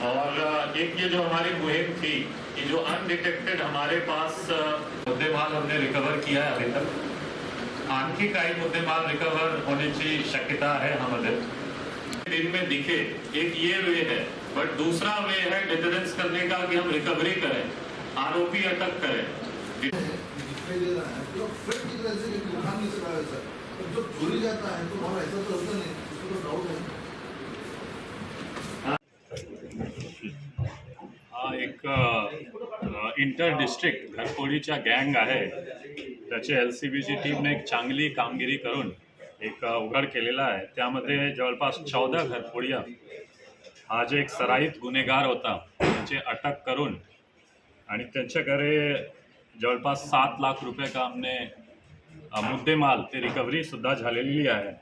और एक ये जो हमारी मुहिम थी कि जो अनडिटेक्टेड हमारे पास अ, मुद्देमाल हमने रिकवर किया आहे अभी तक। आणखी काही मुद्देमाल रिकवर होण्याची शक्यता आहे ह्यामध्ये दिन में दिखे एक ये वे है। बट दूसरा वे है डिटरेंस करने का कि हम रिकवरी करें आरोपी अटक करें। है तो की है। तो जब चोरी जाता है तो ऐसा तो नहीं तो डाउट है। इंटर डिस्ट्रिक्ट घरफोडीच्या गँग आहे. त्याची एल सी बीची टीमने एक चांगली कामगिरी करून एक उघड केलेला आहे. त्यामध्ये जवळपास चौदा घरफोडिया. हा जे एक सराईत गुन्हेगार होता त्यांची अटक करून आणि त्यांच्याकडे जवळपास सात लाख रुपये कामने मुद्देमाल ते रिकव्हरीसुद्धा झालेली आहे.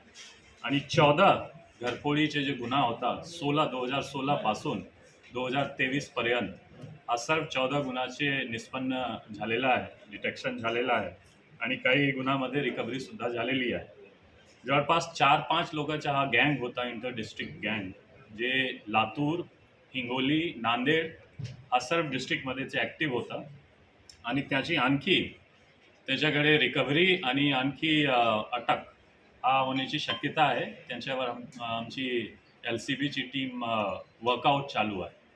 आणि चौदा घरफोडीचे जे गुन्हा होता सोळा दोन हजार सोळापासून दो हजार तेवीसपर्यंत हा सर्व चौदा गुन्हाचे निष्पन्न झालेला आहे डिटेक्शन झालेलं आहे आणि काही गुन्हामध्ये रिकव्हरीसुद्धा झालेली आहे. जवळपास चार पाच लोकांचा हा गँग होता इंटर डिस्ट्रिक्ट गँग जे लातूर हिंगोली नांदेड हा सर्व डिस्ट्रिक्टमध्ये ते ॲक्टिव्ह होता. आणि त्याची आणखी त्याच्याकडे रिकव्हरी आणि आणखी अटक हा होण्याची शक्यता आहे. त्यांच्यावर आम- आमची एल सी बीची टीम वर्कआउट चालू आहे.